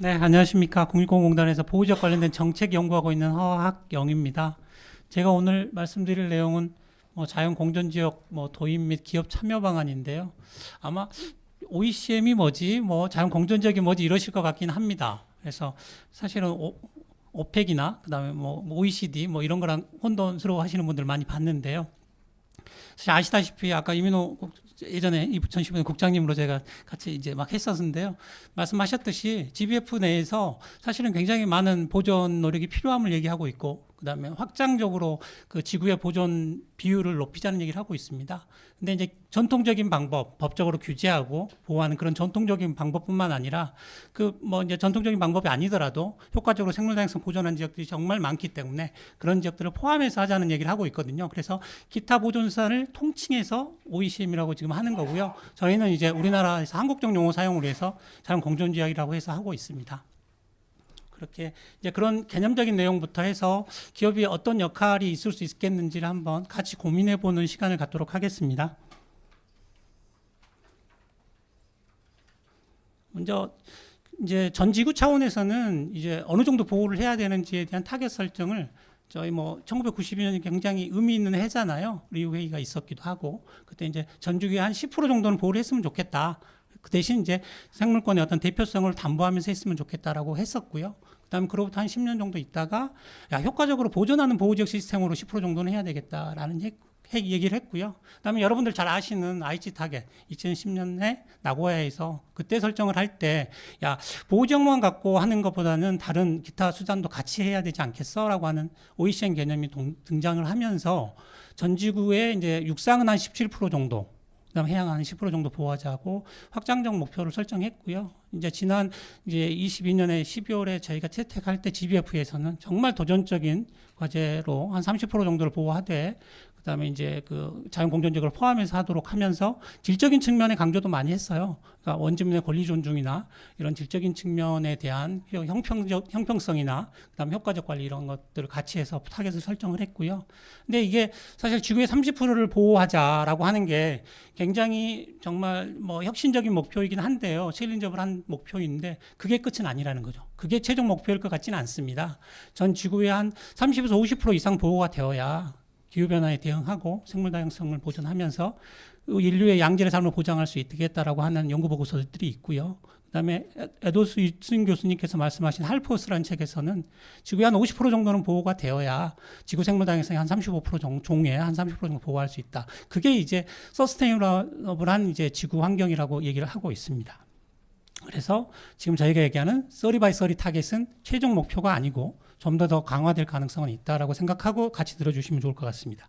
네, 안녕하십니까. 국립공공단에서 보호지역 관련된 정책 연구하고 있는 허학영입니다. 제가 오늘 말씀드릴 내용은 뭐 자연 공존 지역 뭐 도입 및 기업 참여 방안인데요. 아마 OECM이 뭐지, 뭐 자연 공존 지역이 뭐지 이러실 것 같긴 합니다. 그래서 사실은 오, 오펙이나 그다음에 뭐 OECD 뭐 이런 거랑 혼돈스러워 하시는 분들 많이 봤는데요. 사실 아시다시피 아까 이민호 국- 예전에 이 부천시민 국장님으로 제가 같이 이제 막 했었는데요. 말씀하셨듯이 GBF 내에서 사실은 굉장히 많은 보존 노력이 필요함을 얘기하고 있고 그다음에 확장적으로 그 지구의 보존 비율을 높이자는 얘기를 하고 있습니다. 근데 이제 전통적인 방법, 법적으로 규제하고 보호하는 그런 전통적인 방법뿐만 아니라 그 뭐 이제 전통적인 방법이 아니더라도 효과적으로 생물 다양성 보존한 지역들이 정말 많기 때문에 그런 지역들을 포함해서 하자는 얘기를 하고 있거든요. 그래서 기타 보존산을 통칭해서 OECM이라고 지금 하는 거고요. 저희는 이제 우리나라에서 한국적 용어 사용을 해서 자연 공존 지역이라고 해서 하고 있습니다. 그렇게 이제 그런 개념적인 내용부터 해서 기업이 어떤 역할이 있을 수 있겠는지를 한번 같이 고민해 보는 시간을 갖도록 하겠습니다. 먼저 이제 전 지구 차원에서는 이제 어느 정도 보호를 해야 되는지에 대한 타겟 설정을 저희 뭐 1992년이 굉장히 의미 있는 해잖아요. 리우 회의가 있었기도 하고 그때 이제 전 지구의 한10% 정도는 보호를 했으면 좋겠다. 그 대신 이제 생물권의 어떤 대표성을 담보하면서 했으면 좋겠다라고 했었고요. 그다음에 그로부터 한 10년 정도 있다가 야 효과적으로 보존하는 보호지역 시스템으로 10% 정도는 해야 되겠다라는 얘- 해- 얘기를 했고요. 그다음에 여러분들 잘 아시는 aichi 타겟 2010년에 나고야에서 그때 설정을 할 때 야 보호지역만 갖고 하는 것보다는 다른 기타 수단도 같이 해야 되지 않겠어라고 하는 OECN 개념이 동- 등장을 하면서 전 지구의 이제 육상은 한 17% 정도 그다음에 해양은 한10% 정도 보호하자고 확장적 목표를 설정했고요. 이제 지난 이제 22년에 12월에 저희가 채택할 때 GBF에서는 정말 도전적인 과제로 한 30% 정도를 보호하되 그다음에 이제 그 자연 공존지역을 포함해서 하도록 하면서 질적인 측면에 강조도 많이 했어요. 그러니까 원주민의 권리 존중이나 이런 질적인 측면에 대한 형평적 형평성이나 그다음 에 효과적 관리 이런 것들을 같이 해서 타겟을 설정을 했고요. 근데 이게 사실 지구의 30%를 보호하자라고 하는 게 굉장히 정말 뭐 혁신적인 목표이긴 한데요. 챌린저블 한 목표인데 그게 끝은 아니라는 거죠. 그게 최종 목표일 것 같지는 않습니다. 전 지구의 한 30에서 50% 이상 보호가 되어야 기후변화에 대응하고 생물 다양성을 보존하면서 인류의 양질의 삶을 보장할 수 있겠다라고 하는 연구 보고서들이 있고요. 그다음에 에- 에도스 유승 교수님께서 말씀하신 할포스라는 책에서는 지구의 한 50% 정도는 보호가 되어야 지구 생물 다양성의 한35% 정, 종의 한 30% 정도 보호할 수 있다. 그게 이제 서스테이너블한 이제 지구 환경이라고 얘기를 하고 있습니다. 그래서 지금 저희가 얘기하는 30 by 30 타겟은 최종 목표가 아니고 좀더더 강화될 가능성은 있다라고 생각하고 같이 들어주시면 좋을 것 같습니다.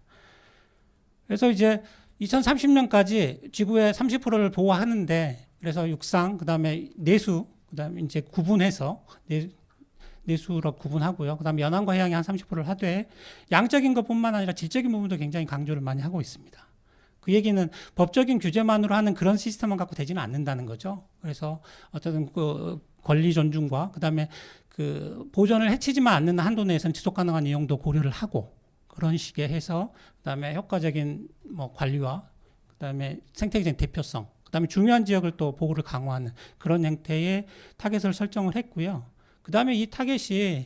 그래서 이제 2030년까지 지구의 30%를 보호하는데 그래서 육상 그다음에 내수 그다음에 이제 구분해서 내, 내수로 구분하고요. 그다음에 연안과 해양이 한 30%를 하되 양적인 것뿐만 아니라 질적인 부분도 굉장히 강조를 많이 하고 있습니다. 그 얘기는 법적인 규제만으로 하는 그런 시스템만 갖고 되지는 않는다는 거죠. 그래서 어쨌든 그 권리 존중과 그다음에 그 보존을 해치지만 않는 한도 내에서는 지속 가능한 이용도 고려를 하고 그런 식의 해서 그다음에 효과적인 뭐 관리와 그다음에 생태계적인 대표성 그다음에 중요한 지역을 또 보호를 강화하는 그런 형태의 타겟을 설정을 했고요. 그다음에 이 타겟이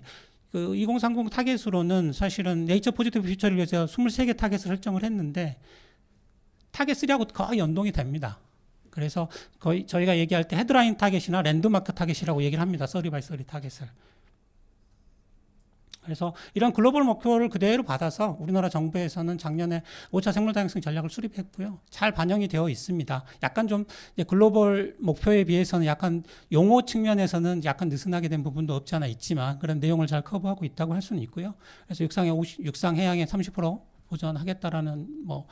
그 2030 타겟으로는 사실은 네이처 포지티브 퓨처를 위해서 23개 타겟을 설정을 했는데 타겟 3하고 거의 연동이 됩니다. 그래서 거의 저희가 얘기할 때 헤드라인 타겟이나 랜드마크 타겟이라고 얘기를 합니다. 30 by 30 타겟을. 그래서 이런 글로벌 목표를 그대로 받아서 우리나라 정부에서는 작년에 5차 생물 다양성 전략을 수립했고요. 잘 반영이 되어 있습니다. 약간 좀 글로벌 목표에 비해서는 약간 용어 측면에서는 약간 느슨하게 된 부분도 없지 않아 있지만 그런 내용을 잘 커버하고 있다고 할 수는 있고요. 그래서 육상의 50, 육상 해양의 30% 보존하겠다라는 뭐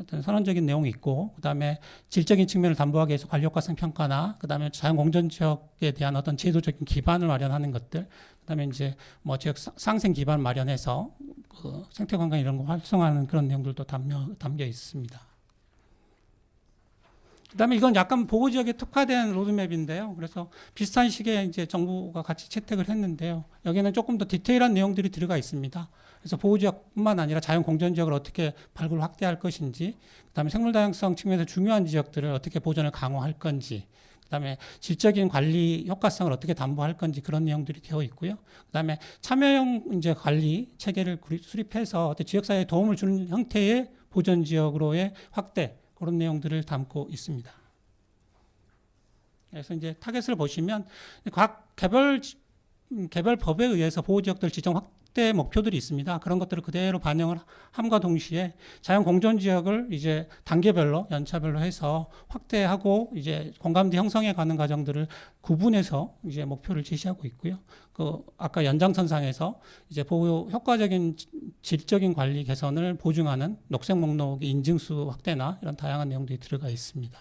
어떤 선언적인 내용이 있고 그다음에 질적인 측면을 담보하기 위해서 효과성 평가나 그다음에 자연 공존 지역에 대한 어떤 제도적인 기반을 마련하는 것들 그다음에 이제 뭐 지역 상- 상생 기반 마련해서 그 생태 관광 이런 거 활성화하는 그런 내용들도 담겨, 담겨 있습니다. 그다음에 이건 약간 보호 지역에 특화된 로드맵인데요. 그래서 비슷한 시기에 이제 정부가 같이 채택을 했는데요. 여기는 조금 더 디테일한 내용들이 들어가 있습니다. 그래서 보호 지역뿐만 아니라 자연 공존 지역을 어떻게 발굴 확대할 것인지, 그다음에 생물 다양성 측면에서 중요한 지역들을 어떻게 보존을 강화할 건지, 그다음에 질적인 관리 효과성을 어떻게 담보할 건지 그런 내용들이 되어 있고요. 그다음에 참여형 이제 관리 체계를 수립해서 지역사회에 도움을 주는 형태의 보전 지역으로의 확대 그런 내용들을 담고 있습니다. 그래서 이제 타겟을 보시면 각 개별 지- 음, 개별 법에 의해서 보호 지역들 지정 확 대 목표들이 있습니다. 그런 것들을 그대로 반영을 함과 동시에 자연 공존 지역을 이제 단계별로 연차별로 해서 확대하고 이제 공감대 형성해 가는 과정들을 구분해서 이제 목표를 제시하고 있고요. 그 아까 연장선상에서 이제 보호 효과적인 지- 질적인 관리 개선을 보증하는 녹색 목록의 인증수 확대나 이런 다양한 내용들이 들어가 있습니다.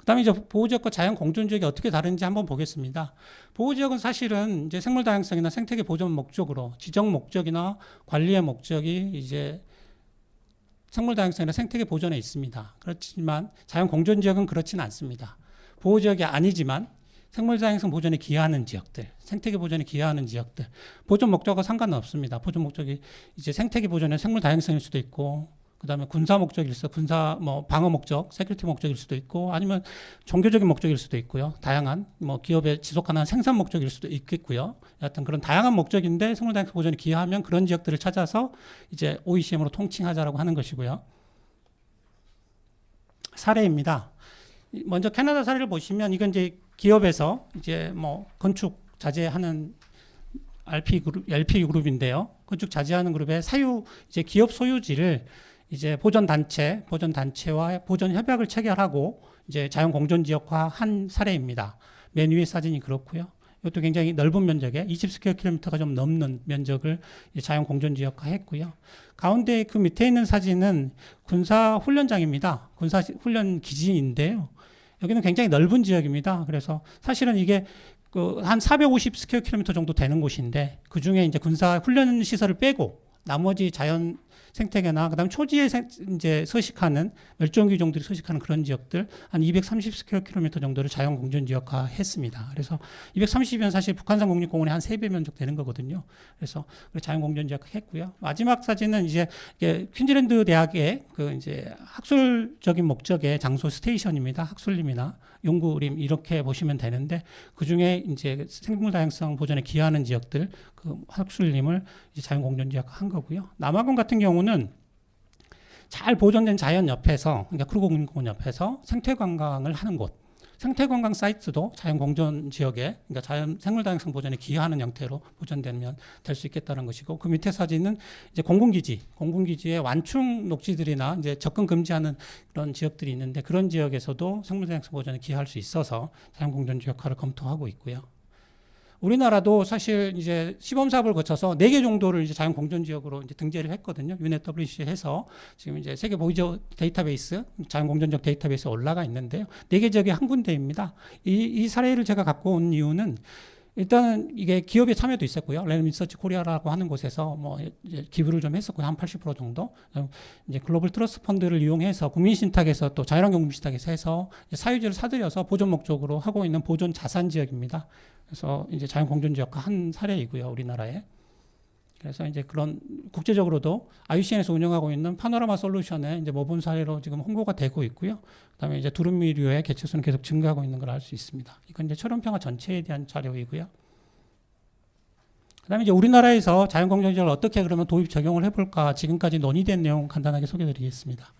그다음에 이제 보호지역과 자연 공존 지역이 어떻게 다른지 한번 보겠습니다. 보호지역은 사실은 이제 생물 다양성이나 생태계 보존 목적으로 지정 목적이나 관리의 목적이 이제 생물 다양성이나 생태계 보존에 있습니다. 그렇지만 자연 공존 지역은 그렇지는 않습니다. 보호 지역이 아니지만 생물 다양성 보존에 기여하는 지역들, 생태계 보존에 기여하는 지역들, 보존 목적과 상관은 없습니다. 보존 목적이 이제 생태계 보존의 생물 다양성일 수도 있고, 그다음에 군사 목적일 수, 군사 뭐 방어 목적, 세큐리티 목적일 수도 있고, 아니면 종교적인 목적일 수도 있고요. 다양한 뭐 기업의 지속 가능한 생산 목적일 수도 있겠고요. 여하튼 그런 다양한 목적인데 생물 다양성 보존에 기여하면 그런 지역들을 찾아서 이제 OECM으로 통칭하자라고 하는 것이고요. 사례입니다. 이- 먼저 캐나다 사례를 보시면 이건 이제 기업에서 이제 뭐 건축 자재하는 RP 그룹, LP 그룹인데요. 건축 자재하는 그룹의 사유 이제 기업 소유지를 이제 보존 단체, 보존 단체와 보존 협약을 체결하고 이제 자연 공존 지역화 한 사례입니다. 맨 위에 사진이 그렇고요. 이것도 굉장히 넓은 면적에 20스퀘어 킬로미터가 좀 넘는 면적을 자연 공존 지역화 했고요. 가운데 그 밑에 있는 사진은 군사 훈련장입니다. 군사 시- 훈련 기지인데요. 여기는 굉장히 넓은 지역입니다. 그래서 사실은 이게 그 한 450 스퀘어 킬로미터 정도 되는 곳인데 그 중에 이제 군사 훈련 시설을 빼고 나머지 자연 생태계나 그다음 초지에 생- 이제 서식하는 멸종위 종들이 서식하는 그런 지역들 한 230 스퀘어 킬로미터 정도를 자연 공존 지역화 했습니다. 그래서 230이면 사실 북한산 국립공원의 한 3배 면적 되는 거거든요. 그래서 자연 공존 지역화 했고요. 마지막 사진은 이제 퀸즐랜드 대학의 그 이제 학술적인 목적의 장소 스테이션입니다. 학술림이나 연구림 이렇게 보시면 되는데 그 중에 이제 생물 다양성 보존에 기여하는 지역들 그 학술림을 이제 자연 공존 지역화 한 거고요. 남아공 같은 경우는 잘 보존된 자연 옆에서 그러니까 크루고 국립공원 옆에서 생태 관광을 하는 곳 생태 관광 사이트도 자연 공존 지역에 그러니까 자연 생물 다양성 보존에 기여하는 형태로 보존되면 될 수 있겠다는 것이고 그 밑에 사진은 이제 공군기지 공군기지의 완충 녹지들이나 이제 접근 금지하는 그런 지역들이 있는데 그런 지역에서도 생물 다양성 보존에 기여할 수 있어서 자연 공존 지역 화를 검토하고 있고요. 우리나라도 사실 이제 시범 사업을 거쳐서 네 개 정도를 이제 자연 공존 지역으로 이제 등재를 했거든요. UNFWC 해서 지금 이제 세계 보이저 데이터베이스 자연 공존적 데이터베이스에 올라가 있는데요. 네 개 지역이 한 군데입니다. 이, 이 사례를 제가 갖고 온 이유는 일단은 이게 기업의 참여도 있었고요. 레드 리서치 코리아라고 하는 곳에서 뭐 기부를 좀 했었고요. 한 80% 정도. 이제 글로벌 트러스트 펀드를 이용해서 국민신탁에서 또 자연환경 국민신탁에서 해서 사유지를 사들여서 보존 목적으로 하고 있는 보존 자산 지역입니다. 그래서 이제 자연 공존 지역화 한 사례이고요. 우리나라에. 그래서 이제 그런 국제적으로도 IUCN에서 운영하고 있는 파노라마 솔루션의 이제 모범 사례로 지금 홍보가 되고 있고요. 그다음에 이제 두루미류의 개체 수는 계속 증가하고 있는 걸 알 수 있습니다. 이건 이제 철원평화 전체에 대한 자료이고요. 그다음에 이제 우리나라에서 자연공존지역을 어떻게 그러면 도입 적용을 해볼까 지금까지 논의된 내용 간단하게 소개드리겠습니다.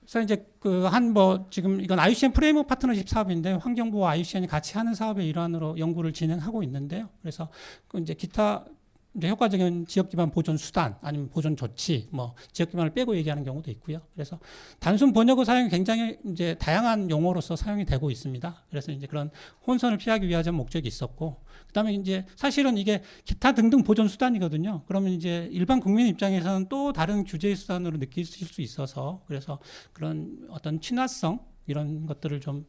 그래서 이제 그 한 뭐 지금 이건 IUCN 프레임워크 파트너십 사업인데 환경부와 IUCN이 같이 하는 사업의 일환으로 연구를 진행하고 있는데요. 그래서 그 이제 기타 이제 효과적인 지역 기반 보존 수단 아니면 보존 조치 뭐 지역 기반을 빼고 얘기하는 경우도 있고요. 그래서 단순 번역어 사용이 굉장히 이제 다양한 용어로서 사용이 되고 있습니다. 그래서 이제 그런 혼선을 피하기 위한 목적이 있었고 그다음에 이제 사실은 이게 기타 등등 보존 수단이거든요. 그러면 이제 일반 국민 입장에서는 또 다른 규제 수단으로 느낄 수 있어서 그래서 그런 어떤 친화성 이런 것들을 좀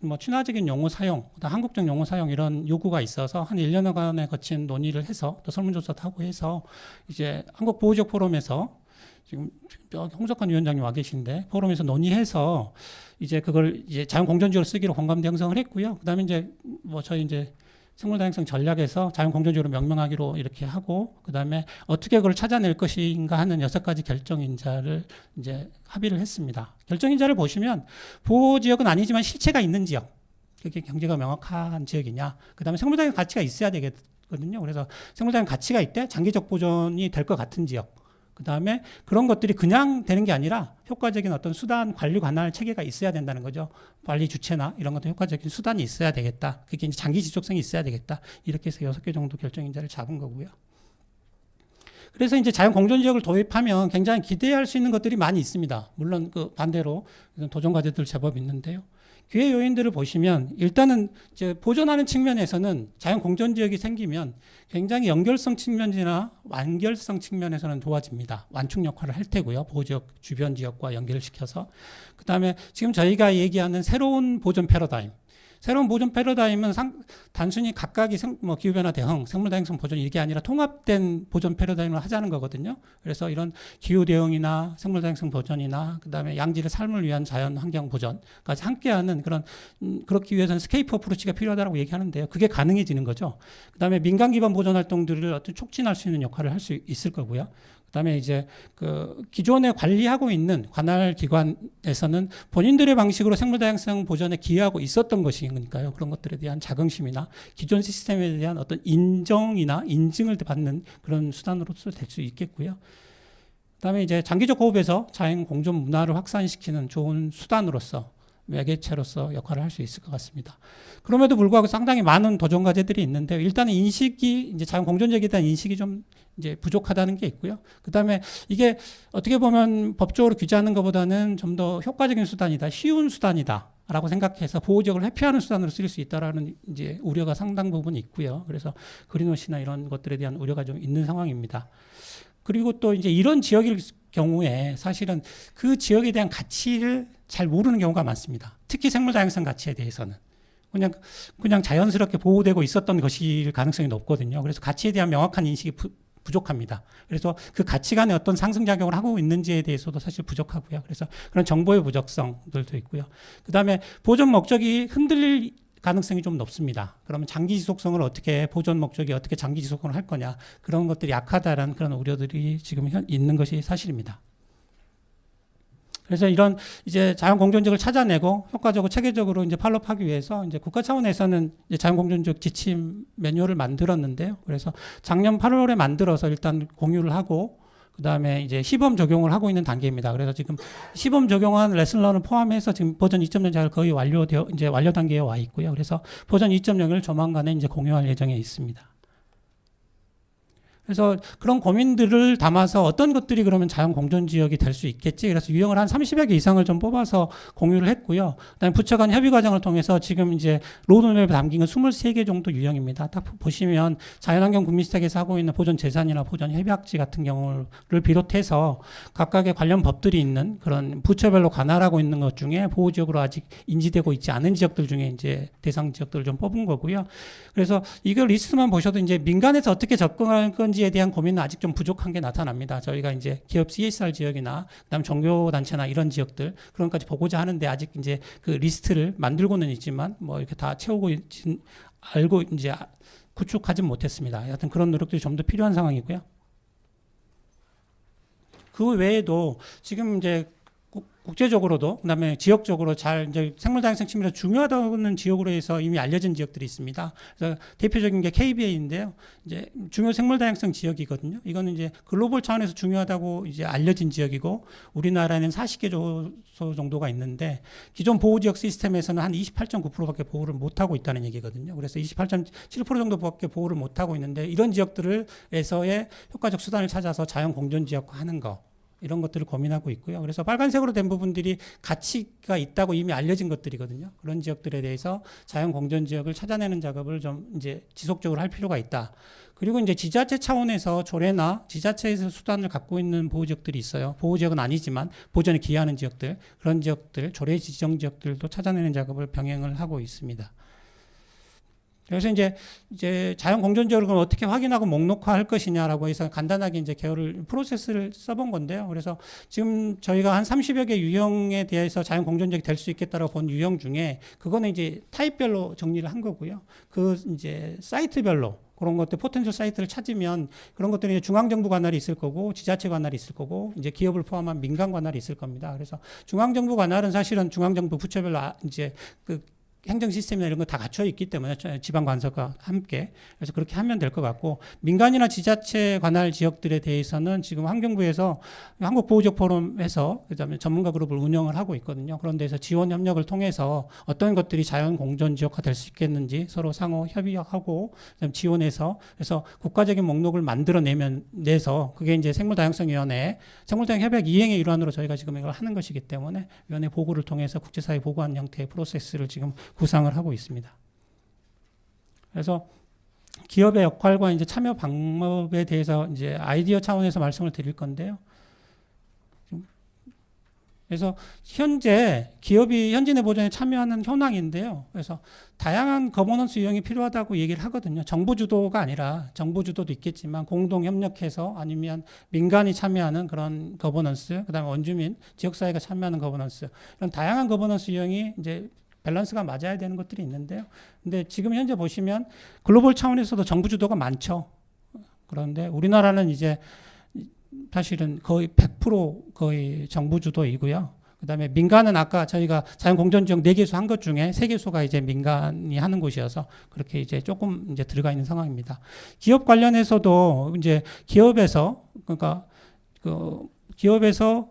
뭐 친화적인 용어 사용, 한국적 용어 사용 이런 요구가 있어서 한 1년여간에 거친 논의를 해서 또 설문조사도 하고 해서 이제 한국 보호지역 포럼에서 지금 홍석환 위원장님 와 계신데 포럼에서 논의해서 이제 그걸 이제 자연 공존지역을 쓰기로 공감대 형성을 했고요. 그다음에 이제 뭐 저희 이제 생물 다양성 전략에서 자연 공존적으로 명명하기로 이렇게 하고 그다음에 어떻게 그걸 찾아낼 것인가 하는 여섯 가지 결정 인자를 이제 합의를 했습니다. 결정 인자를 보시면 보호 지역은 아니지만 실체가 있는 지역. 그게 경제가 명확한 지역이냐. 그다음에 생물 다양 가치가 있어야 되거든요. 그래서 생물 다양 가치가 있대 장기적 보존이 될 것 같은 지역. 그 다음에 그런 것들이 그냥 되는 게 아니라 효과적인 어떤 수단 관리 관할 체계가 있어야 된다는 거죠. 관리 주체나 이런 것도 효과적인 수단이 있어야 되겠다. 그게 이제 장기 지속성이 있어야 되겠다. 이렇게 해서 여섯 개 정도 결정인자를 잡은 거고요. 그래서 이제 자연 공존 지역을 도입하면 굉장히 기대할 수 있는 것들이 많이 있습니다. 물론 그 반대로 도전 과제들 제법 있는데요. 기회 요인들을 보시면 일단은 이제 보존하는 측면에서는 자연 공존 지역이 생기면 굉장히 연결성 측면이나 완결성 측면에서는 도와집니다. 완충 역할을 할 테고요. 보호 지역 주변 지역과 연결을 시켜서 그다음에 지금 저희가 얘기하는 새로운 보존 패러다임 새로운 보존 패러다임은 상, 단순히 각각이 생, 뭐 기후변화 대응, 생물 다양성 보존 이게 아니라 통합된 보존 패러다임을 하자는 거거든요. 그래서 이런 기후 대응이나 생물 다양성 보존이나 그다음에 양질의 삶을 위한 자연 환경 보존까지 함께하는 그런 음, 그렇기 위해서는 스케이프 어프로치가 필요하다고 얘기하는데요. 그게 가능해지는 거죠. 그다음에 민간 기반 보존 활동들을 어떤 촉진할 수 있는 역할을 할 수 있을 거고요. 그다음에 이제 그 기존에 관리하고 있는 관할 기관에서는 본인들의 방식으로 생물 다양성 보존에 기여하고 있었던 것이니까요. 그런 것들에 대한 자긍심이나 기존 시스템에 대한 어떤 인정이나 인증을 받는 그런 수단으로서 될 수 있겠고요. 그다음에 이제 장기적 호흡에서 자연 공존 문화를 확산시키는 좋은 수단으로서 매개체로서 역할을 할 수 있을 것 같습니다. 그럼에도 불구하고 상당히 많은 도전 과제들이 있는데 일단은 인식이 이제 자연 공존적에 대한 인식이 좀 이제 부족하다는 게 있고요. 그다음에 이게 어떻게 보면 법적으로 규제하는 것보다는 좀 더 효과적인 수단이다, 쉬운 수단이다. 라고 생각해서 보호 지역을 회피하는 수단으로 쓰일 수 있다라는 이제 우려가 상당 부분 있고요. 그래서 그린워시나 이런 것들에 대한 우려가 좀 있는 상황입니다. 그리고 또 이제 이런 지역일 경우에 사실은 그 지역에 대한 가치를 잘 모르는 경우가 많습니다. 특히 생물 다양성 가치에 대해서는 그냥 그냥 자연스럽게 보호되고 있었던 것일 가능성이 높거든요. 그래서 가치에 대한 명확한 인식이 부, 부족합니다. 그래서 그 가치관에 어떤 상승작용을 하고 있는지에 대해서도 사실 부족하고요. 그래서 그런 정보의 부적성들도 있고요. 그 다음에 보존 목적이 흔들릴 가능성이 좀 높습니다. 그러면 장기 지속성을 어떻게 보존 목적이 어떻게 장기 지속을 할 거냐 그런 것들이 약하다라는 그런 우려들이 지금 현, 있는 것이 사실입니다. 그래서 이런 이제 자연 공존적을 찾아내고 효과적으로 체계적으로 이제 팔로우하기 위해서 이제 국가 차원에서는 이제 자연 공존적 지침 매뉴얼을 만들었는데요. 그래서 작년 8월에 만들어서 일단 공유를 하고 그다음에 이제 시범 적용을 하고 있는 단계입니다. 그래서 지금 시범 적용한 레슨런을 포함해서 지금 버전 2.0 잘 거의 완료되어 이제 완료 단계에 와 있고요. 그래서 버전 2.0을 조만간에 이제 공유할 예정에 있습니다. 그래서 그런 고민들을 담아서 어떤 것들이 그러면 자연 공존 지역이 될 수 있겠지. 그래서 유형을 한 30여 개 이상을 좀 뽑아서 공유를 했고요. 그다음에 부처 간 협의 과정을 통해서 지금 이제 로드맵에 담긴 건 23개 정도 유형입니다. 딱 보시면 자연환경 국민주택에서 하고 있는 보존 재산이나 보존 협약지 같은 경우를 비롯해서 각각의 관련 법들이 있는 그런 부처별로 관할하고 있는 것 중에 보호 지역으로 아직 인지되고 있지 않은 지역들 중에 이제 대상 지역들을 좀 뽑은 거고요. 그래서 이걸 리스트만 보셔도 이제 민간에서 어떻게 접근할 건지 에 대한 고민은 아직 좀 부족한 게 나타납니다. 저희가 이제 기업 CSR 지역이나 그다음 종교 단체나 이런 지역들 그런 까지 보고자 하는데 아직 이제 그 리스트를 만들고는 있지만 뭐 이렇게 다 채우고 있진 알고 이제 구축하진 못했습니다. 여하튼 그런 노력들이 좀 더 필요한 상황이고요. 그 외에도 지금 이제 국제적으로도 그다음에 지역적으로 잘 이제 생물 다양성 침해가 중요하다는 지역으로 해서 이미 알려진 지역들이 있습니다. 그래서 대표적인 게 KBA인데요. 이제 중요 생물 다양성 지역이거든요. 이거는 이제 글로벌 차원에서 중요하다고 이제 알려진 지역이고 우리나라에는 40개 조소 정도가 있는데 기존 보호 지역 시스템에서는 한 28.9%밖에 보호를 못 하고 있다는 얘기거든요. 그래서 28.7% 정도밖에 보호를 못 하고 있는데 이런 지역들을에서의 효과적 수단을 찾아서 자연 공존 지역화하는 거 이런 것들을 고민하고 있고요. 그래서 빨간색으로 된 부분들이 가치가 있다고 이미 알려진 것들이거든요. 그런 지역들에 대해서 자연 공존 지역을 찾아내는 작업을 좀 이제 지속적으로 할 필요가 있다. 그리고 이제 지자체 차원에서 조례나 지자체에서 수단을 갖고 있는 보호 지역들이 있어요. 보호 지역은 아니지만 보전에 기여하는 지역들, 그런 지역들, 조례 지정 지역들도 찾아내는 작업을 병행을 하고 있습니다. 그래서 이제 이제 자연 공존적으로 어떻게 확인하고 목록화할 것이냐라고 해서 간단하게 이제 계열을 프로세스를 써본 건데요. 그래서 지금 저희가 한 30여 개 유형에 대해서 자연 공존적이 될 수 있겠다라고 본 유형 중에 그거는 이제 타입별로 정리를 한 거고요. 그 이제 사이트별로 그런 것들 포텐셜 사이트를 찾으면 그런 것들이 중앙정부 관할이 있을 거고 지자체 관할이 있을 거고 이제 기업을 포함한 민간 관할이 있을 겁니다. 그래서 중앙정부 관할은 사실은 중앙정부 부처별로 아- 이제 그 행정 시스템이나 이런 거 다 갖춰 있기 때문에 저- 지방 관서가 함께 그래서 그렇게 하면 될 것 같고 민간이나 지자체 관할 지역들에 대해서는 지금 환경부에서 한국 보호적 포럼에서 그다음에 전문가 그룹을 운영을 하고 있거든요. 그런 데서 지원 협력을 통해서 어떤 것들이 자연 공존 지역화 될 수 있겠는지 서로 상호 협의하고 지원해서 그래서 국가적인 목록을 만들어내면 내서 그게 이제 생물다양성위원회 생물다양 협약 이행의 일환으로 저희가 지금 이걸 하는 것이기 때문에 위원회 보고를 통해서 국제사회 보고하는 형태의 프로세스를 지금 구상을 하고 있습니다. 그래서 기업의 역할과 이제 참여 방법에 대해서 이제 아이디어 차원에서 말씀을 드릴 건데요. 그래서 현재 기업이 현진의 보전에 참여하는 현황인데요. 그래서 다양한 거버넌스 유형이 필요하다고 얘기를 하거든요. 정부 주도가 아니라 정부 주도도 있겠지만 공동 협력해서 아니면 민간이 참여하는 그런 거버넌스, 그다음에 원주민, 지역 사회가 참여하는 거버넌스 이런 다양한 거버넌스 유형이 이제 밸런스가 맞아야 되는 것들이 있는데요. 근데 지금 현재 보시면 글로벌 차원에서도 정부 주도가 많죠. 그런데 우리나라는 이제 사실은 거의 100% 거의 정부 주도이고요. 그다음에 민간은 아까 저희가 자연 공존 지역 4개소 한 것 중에 3개소가 이제 민간이 하는 곳이어서 그렇게 이제 조금 이제 들어가 있는 상황입니다. 기업 관련해서도 이제 기업에서 그러니까 그 기업에서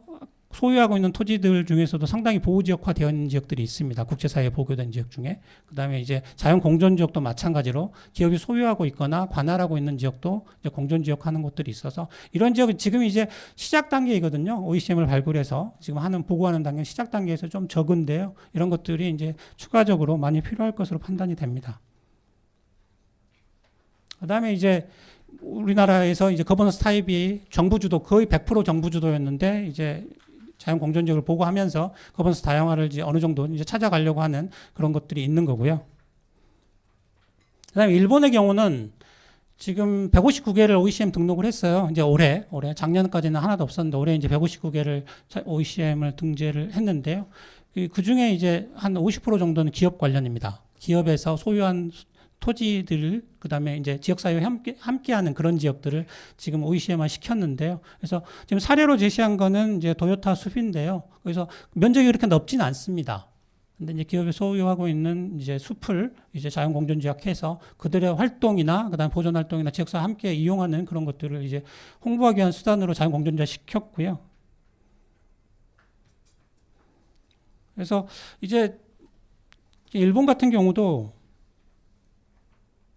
소유하고 있는 토지들 중에서도 상당히 보호 지역화 되어 있는 지역들이 있습니다. 국제사회에 보고된 지역 중에. 그 다음에 이제 자연 공존 지역도 마찬가지로 기업이 소유하고 있거나 관할하고 있는 지역도 이제 공존 지역 하는 곳들이 있어서 이런 지역은 지금 이제 시작 단계이거든요. OECM을 발굴해서 지금 하는 보고하는 단계 시작 단계에서 좀 적은데요. 이런 것들이 이제 추가적으로 많이 필요할 것으로 판단이 됩니다. 그 다음에 이제 우리나라에서 이제 거버넌스 타입이 정부 주도 거의 100% 정부 주도였는데 이제 자연 공존적을 보고하면서 거버넌스 다양화를 이제 어느 정도 이제 찾아가려고 하는 그런 것들이 있는 거고요. 그다음에 일본의 경우는 지금 159개를 OECD 등록을 했어요. 이제 올해 올해 작년까지는 하나도 없었는데 올해 이제 159개를 OECM을 등재를 했는데요. 그 중에 이제 한 50% 정도는 기업 관련입니다. 기업에서 소유한 토지들을 그다음에 이제 지역 사회와 함께 함께하는 그런 지역들을 지금 OECM화 시켰는데요. 그래서 지금 사례로 제시한 거는 이제 도요타 숲인데요. 그래서 면적이 그렇게 넓진 않습니다. 근데 이제 기업이 소유하고 있는 이제 숲을 이제 자연 공존 지역해서 그들의 활동이나 그다음 보존 활동이나 지역사와 함께 이용하는 그런 것들을 이제 홍보하기 위한 수단으로 자연 공존 지역 시켰고요. 그래서 이제 일본 같은 경우도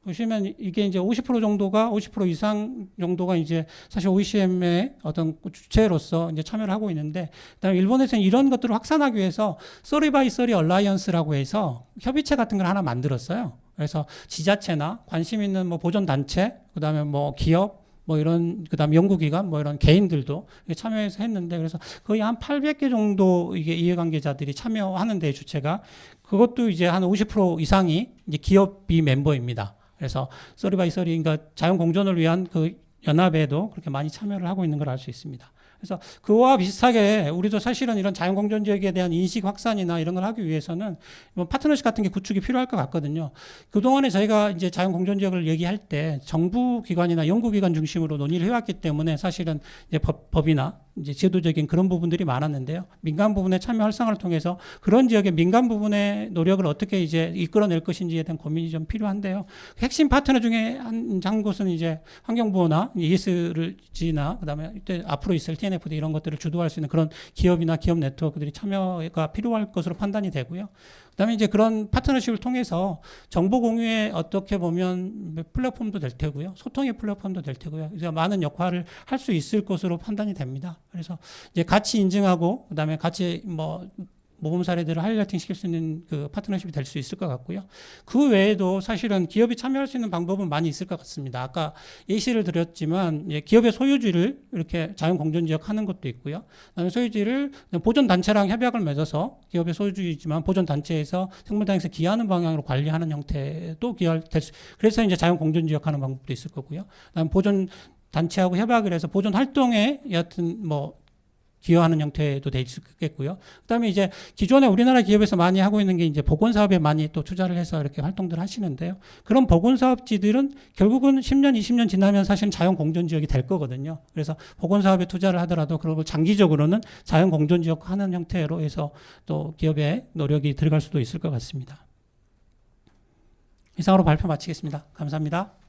보시면 이게 이제 50% 정도가 50% 이상 정도가 이제 사실 OECM의 어떤 주체로서 이제 참여를 하고 있는데 그다음에 일본에서는 이런 것들을 확산하기 위해서 쏘리 바이 쏘리 얼라이언스라고 해서 협의체 같은 걸 하나 만들었어요. 그래서 지자체나 관심 있는 뭐 보존 단체, 그다음에 뭐 기업 뭐 이런 그다음 연구기관 뭐 이런 개인들도 참여해서 했는데 그래서 거의 한 800개 정도 이게 이해관계자들이 참여하는데 주체가 그것도 이제 한 50% 이상이 이제 기업이 멤버입니다. 그래서 쏘리 바이 쏘리 그러니까 자연 공존을 위한 그 연합에도 그렇게 많이 참여를 하고 있는 걸 알 수 있습니다. 그래서 그와 비슷하게 우리도 사실은 이런 자연 공존 지역에 대한 인식 확산이나 이런 걸 하기 위해서는 뭐 파트너십 같은 게 구축이 필요할 것 같거든요. 그동안에 저희가 이제 자연 공존 지역을 얘기할 때 정부 기관이나 연구 기관 중심으로 논의를 해왔기 때문에 사실은 이제 법, 법이나 이제 제도적인 그런 부분들이 많았는데요. 민간 부분의 참여 활성화를 통해서 그런 지역의 민간 부분의 노력을 어떻게 이제 이끌어낼 것인지에 대한 고민이 좀 필요한데요. 핵심 파트너 중에 한, 한 곳은 이제 환경부나 ESG나 그다음에 앞으로 있을 TNFD 이런 것들을 주도할 수 있는 그런 기업이나 기업 네트워크들이 참여가 필요할 것으로 판단이 되고요. 그다음에 이제 그런 파트너십을 통해서 정보 공유에 어떻게 보면 플랫폼도 될 테고요, 소통의 플랫폼도 될 테고요. 이제 많은 역할을 할 수 있을 것으로 판단이 됩니다. 그래서 이제 같이 인증하고 그다음에 같이 뭐 모범 사례들을 하이라이팅 시킬 수 있는 그 파트너십이 될 수 있을 것 같고요. 그 외에도 사실은 기업이 참여할 수 있는 방법은 많이 있을 것 같습니다. 아까 예시를 드렸지만 예, 기업의 소유주를 이렇게 자연 공존 지역 하는 것도 있고요. 그다음에 소유주를 보존 단체랑 협약을 맺어서 기업의 소유주이지만 보존 단체에서 생물다양에서 기하는 방향으로 관리하는 형태도 기할 수. 그래서 이제 자연 공존 지역 하는 방법도 있을 거고요. 그다음 보존 단체하고 협약을 해서 보존 활동에 여하튼 뭐 기여하는 형태도 될 수 있겠고요. 그다음에 이제 기존에 우리나라 기업에서 많이 하고 있는 게 이제 보건 사업에 많이 또 투자를 해서 이렇게 활동들 하시는데요. 그런 보건 사업지들은 결국은 10년, 20년 지나면 사실은 자연 공존 지역이 될 거거든요. 그래서 보건 사업에 투자를 하더라도 그리고 장기적으로는 자연 공존 지역 하는 형태로 해서 또 기업의 노력이 들어갈 수도 있을 것 같습니다. 이상으로 발표 마치겠습니다. 감사합니다.